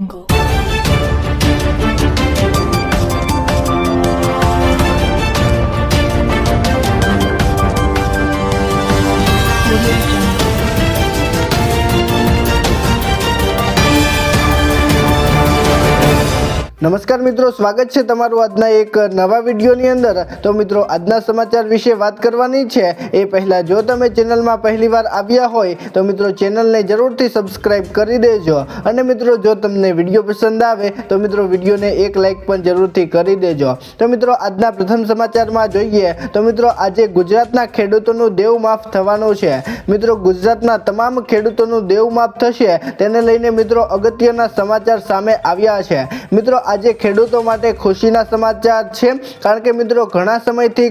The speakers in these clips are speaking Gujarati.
能够。નમસ્કાર મિત્રો, સ્વાગત છે તમારું આજના એક નવા વિડીયોની અંદર. તો મિત્રો, આજના સમાચાર વિશે વાત કરવાની છે. એ પહેલાં જો તમે ચેનલમાં પહેલીવાર આવ્યા હોય, તો મિત્રો ચેનલને જરૂરથી સબસ્ક્રાઈબ કરી દેજો. અને મિત્રો, જો તમને વીડિયો પસંદ આવે, તો મિત્રો વિડીયોને એક લાઇક પણ જરૂરથી કરી દેજો. તો મિત્રો, આજના પ્રથમ સમાચારમાં જોઈએ, તો મિત્રો, આજે ગુજરાતના ખેડૂતોનું દેવ માફ થવાનું છે. મિત્રો, ગુજરાતના તમામ ખેડૂતોનું દેવ માફ થશે. તેને લઈને મિત્રો અગત્યના સમાચાર સામે આવ્યા છે. મિત્રો આજે ખેડૂતો માટે ખુશીના સમાચાર છે. કારણ કે મિત્રો, ઘણા સમયથી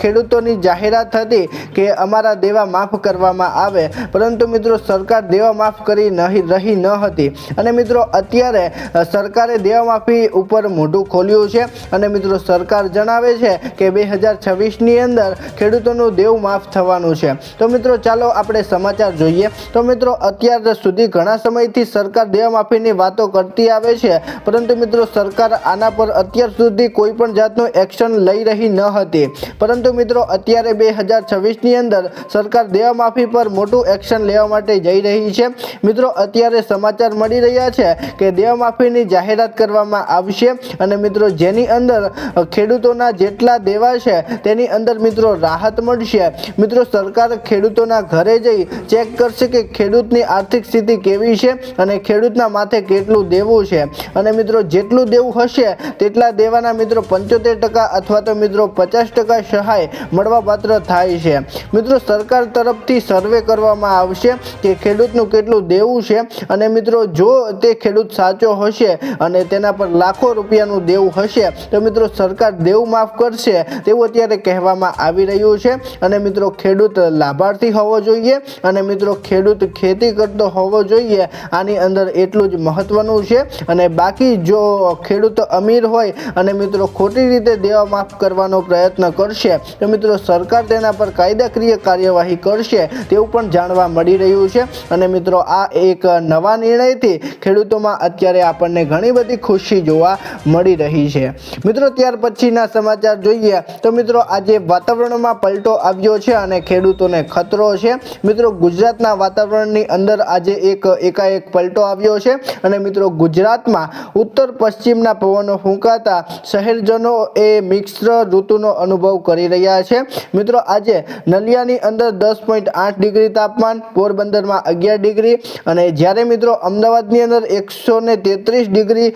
ખેડૂતોની જાહેરાત હતી કે અમારા દેવા માફ કરવામાં આવે. પરંતુ મિત્રો, સરકાર દેવા માફ કરી નહીં, રહી ન હતી. અને મિત્રો, અત્યારે સરકારે દેવા માફી ઉપર મોઢું ખોલ્યું છે. અને મિત્રો, સરકાર જણાવે છે કે બે હજાર છવ્વીસની અંદર ખેડૂતોનું દેવ માફ થવાનું છે. તો મિત્રો, ચાલો આપણે સમાચાર જોઈએ. તો મિત્રો, અત્યાર સુધી ઘણા સમયથી સરકાર દેવા માફીની વાતો કરતી આવે છે. પરંતુ મિત્રો સરકાર આના પર અત્યાર સુધી કોઈ પણ જાતનું એક્શન લઈ રહી ન હતી. પરંતુ મિત્રો, અત્યારે બે હજાર છવ્વીસની અંદર સરકાર દેવા માફી પર મોટું એક્શન લેવા માટે જઈ રહી છે. મિત્રો, અત્યારે સમાચાર મળી રહ્યા છે કે દેવા માફીની જાહેરાત કરવામાં આવશે અને મિત્રો, જેની અંદર ખેડૂતોના જેટલા દેવા છે, તેની અંદર મિત્રો રાહત મળશે. મિત્રો, સરકાર ખેડૂતોના ઘરે જઈ ચેક કરશે કે ખેડૂતની આર્થિક સ્થિતિ કેવી છે અને ખેડૂતના માથે કેટલું દેવું છે. અને મિત્રો, જેટલું દેવું હશે તેટલા દેવાના મિત્રો પંચોતેર ટકા અથવા તો મિત્રો પચાસ ટકા સહાય મળવાપાત્ર થાય છે. મિત્રો સરકાર તરફથી સર્વે કરવામાં આવશે કે ખેડૂતનું કેટલું દેવું છે અને મિત્રો જો તે ખેડૂત સાચો હશે અને તેના પર લાખો રૂપિયાનું દેવું હશે તો મિત્રો સરકાર દેવું માફ કરશે તેવું અત્યારે કહેવામાં આવી રહ્યું છે. અને મિત્રો ખેડૂત લાભાર્થી હોવો જોઈએ અને મિત્રો ખેડૂત ખેતી કરતો હોવો જોઈએ. આની અંદર એટલું જ મહત્વનું છે અને બાકી જો ખેડૂત અમીર હોય અને મિત્રો ખોટી રીતે દેવા માફ કરવાનો પ્રયત્ન કરશે, તો મિત્રો સરકાર તેના પર કાયદાકીય કાર્યવાહી કરશે તેવું પણ જાણવા મળી રહ્યું છે. અને મિત્રો આ એક નવા નિર્ણયથી ખેડૂતોમાં અત્યારે આપણને ઘણી બધી ખુશી જોવા મળી રહી છે. મિત્રો ત્યાર પછીના સમાચાર જોઈએ, તો મિત્રો આજે વાતાવરણમાં પલટો આવ્યો છે અને ખેડૂતોને ખતરો છે. મિત્રો ગુજરાતના વાતાવરણની અંદર આજે એક એકાએક પલટો આવ્યો છે અને મિત્રો ગુજરાતમાં ઉત્તર પશ્ચિમના પવનો ફૂંકાતા શહેરજનો એ મિશ્ર ઋતુનો અનુભવ કરી રહ્યા છે. મિત્રો, આજે નલિયાની અંદર દસ પોઈન્ટ આઠ ડિગ્રી તાપમાન, પોરબંદરમાં અગિયાર ડિગ્રી અને જ્યારે મિત્રો અમદાવાદની અંદર એકસો ને તેત્રીસ ડિગ્રી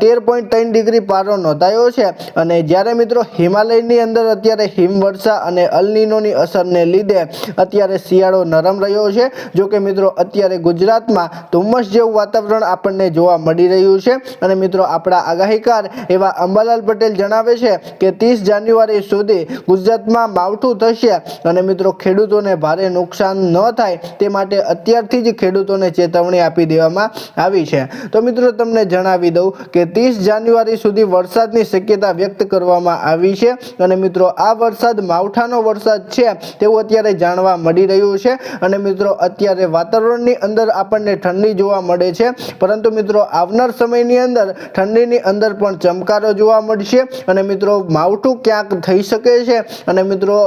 તેર પોઈન્ટ ત્રણ ડિગ્રી પારો નોંધાયો છે અને જ્યારે મિત્રો હિમાલયની અંદર અત્યારે હિમવર્ષા અને અલનીનોની અસરને લીધે અત્યારે શિયાળો નરમ રહ્યો છે. જો કે મિત્રો, અત્યારે ગુજરાતમાં ધુમ્મસ જેવું વાતાવરણ આપણને જોવા મળી રહ્યું છે. અને મિત્રો આપણા આગાહીકાર એવા અંબાલાલ પટેલ જણાવે છે કે ત્રીસ જાન્યુઆરી સુધી ગુજરાતમાં માવઠું થશે અને મિત્રો ખેડૂતોને ભારે નુકસાન ન થાય તે માટે અત્યારથી જ ખેડૂતોને ચેતવણી આપી દેવામાં આવી છે. તો મિત્રો તમને જણાવી દઉં કે ત્રીસ જાન્યુઆરી સુધી વરસાદની શક્યતા વ્યક્ત કરવામાં આવી છે અને મિત્રો આ વરસાદ માવઠાનો વરસાદ છે તેવું અત્યારે જાણવા મળી રહ્યું છે અને મિત્રો અત્યારે વાતાવરણની અંદર આપણને ઠંડી જોવા મળે છે. પરંતુ મિત્રો આવનાર સમયની અંદર, ઠંડીની અંદર પણ ચમકારો જોવા મળશે. અને મિત્રો, માવઠું ક્યાંક થઈ શકે છે? અને મિત્રો,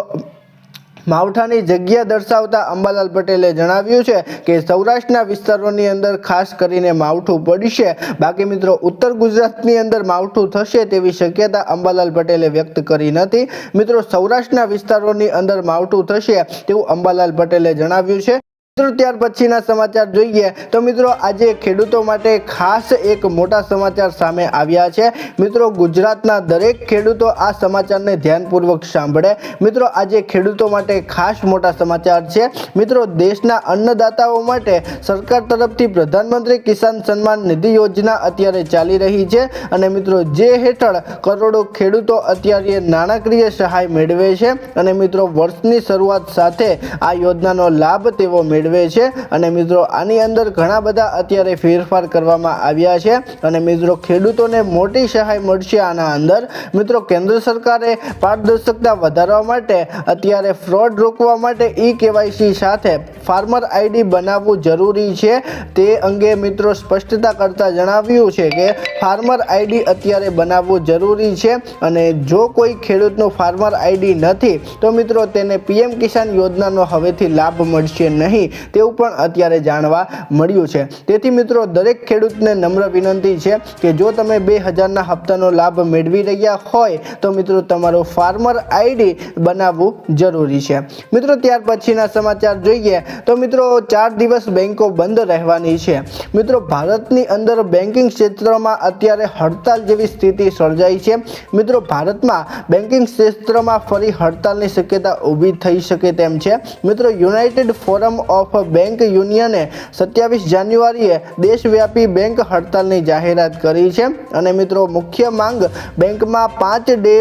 માવઠાની જગ્યા દર્શાવતા અંબાલાલ પટેલે જણાવ્યું છે કે સૌરાષ્ટ્રના વિસ્તારોની અંદર ખાસ કરીને માવઠું પડશે. બાકી મિત્રો, ઉત્તર ગુજરાતની અંદર માવઠું થશે તેવી શક્યતા અંબાલાલ પટેલે વ્યક્ત કરી નથી. મિત્રો, સૌરાષ્ટ્રના વિસ્તારોની અંદર માવઠું થશે તેવું અંબાલાલ પટેલે જણાવ્યું છે. મિત્રો ત્યાર પછીના સમાચાર જોઈએ તો મિત્રો આજે ખેડૂતો માટે ખાસ એક મોટા સમાચાર સામે આવ્યા છે. મિત્રો ગુજરાતના દરેક ખેડૂતો આ સમાચારને ધ્યાનપૂર્વક સાંભળે. મિત્રો આજે ખેડૂતો માટે ખાસ મોટા સમાચાર છે. મિત્રો દેશના અન્નદાતાઓ માટે સરકાર તરફથી પ્રધાનમંત્રી કિસાન સન્માન નિધિ યોજના અત્યારે ચાલી રહી છે અને મિત્રો જે હેઠળ કરોડો ખેડૂતો અત્યારે નાણાકીય સહાય મેળવે છે અને મિત્રો વર્ષની શરૂઆત સાથે આ યોજનાનો લાભ તેઓ મેળવે મેળવે છે અને મિત્રો આની અંદર ઘણા બધા અત્યારે ફેરફાર કરવામાં આવ્યા છે અને મિત્રો ખેડૂતોને મોટી સહાય મળશે આના અંદર. મિત્રો કેન્દ્ર સરકારે પારદર્શકતા વધારવા માટે અત્યારે ફ્રોડ રોકવા માટે ઈ કેવાયસી સાથે ફાર્મર આઈડી બનાવવું જરૂરી છે. તે અંગે મિત્રો સ્પષ્ટતા કરતાં જણાવ્યું છે કે ફાર્મર આઈડી અત્યારે બનાવવું જરૂરી છે અને જો કોઈ ખેડૂતનું ફાર્મર આઈડી નથી તો મિત્રો તેને પીએમ કિસાન યોજનાનો હવેથી લાભ મળશે નહીં. તેવું પણ અત્યારે જાણવા મળ્યું છે. તેથી મિત્રો, દરેક ખેડૂતને નમ્ર વિનંતી છે કે જો તમે બે હજારના હપ્તાનો લાભ મેળવી રહ્યા હોય, તો મિત્રો, તમારો ફાર્મર આઈડી બનાવવું જરૂરી છે. મિત્રો, ત્યાર પછીના સમાચાર જોઈએ. તો મિત્રો, ચાર દિવસ બેન્કો બંધ રહેવાની છે. મિત્રો, ભારતની અંદર બેન્કિંગ ક્ષેત્રમાં અત્યારે હડતાલ જેવી સ્થિતિ સર્જાઈ છે. મિત્રો, ભારતમાં બેન્કિંગ ક્ષેત્રમાં ફરી હડતાલની શક્યતા ઊભી થઈ શકે તેમ છે. મિત્રો, યુનાઇટેડ ફોરમ ઓફ બેંક યુનિયને સત્યાવીસ જાન્યુઆરીએ દેશવ્યાપી બેંક હડતાલની જાહેરાત કરી છે. અને મિત્રો, મુખ્ય માંગ બેંકમાં પાંચ ડે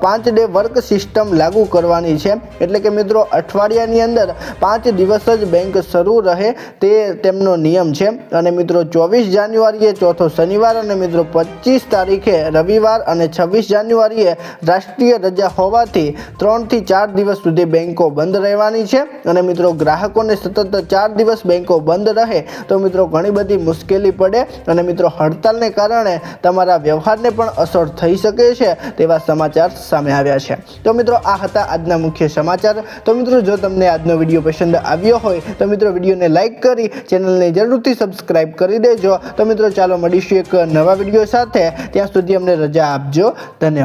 પાંચ ડે વર્ક સિસ્ટમ લાગુ કરવાની છે. એટલે કે મિત્રો, અઠવાડિયાની અંદર પાંચ દિવસ જ બેંક શરૂ રહે તે તેમનો નિયમ છે. અને મિત્રો, ચોવીસ જાન્યુઆરીએ ચોથો શનિવાર અને મિત્રો, પચીસ તારીખે રવિવાર અને છવ્વીસ જાન્યુઆરીએ રાષ્ટ્રીય રજા હોવાથી ત્રણથી ચાર દિવસ સુધી બેંકો બંધ રહેવાની છે. અને મિત્રો, ગ્રાહકોને સતત ચાર દિવસ બેન્કો બંધ રહે તો મિત્રો ઘણી બધી મુશ્કેલી પડે અને મિત્રો હડતાલને કારણે તમારા વ્યવહારને પણ અસર થઈ શકે છે તેવા સમાચાર સામે આવ્યા છે. તો મિત્રો આ હતા આજના મુખ્ય સમાચાર. તો મિત્રો જો તમને આજનો વીડિયો પસંદ આવ્યો હોય તો મિત્રો વિડીયોને લાઇક કરી, ચેનલને જરૂરથી સબસ્ક્રાઇબ કરી દેજો. તો મિત્રો ચાલો મળીશું એક નવા વીડિયો સાથે. ત્યાં સુધી અમને રજા આપજો. ધન્યવાદ.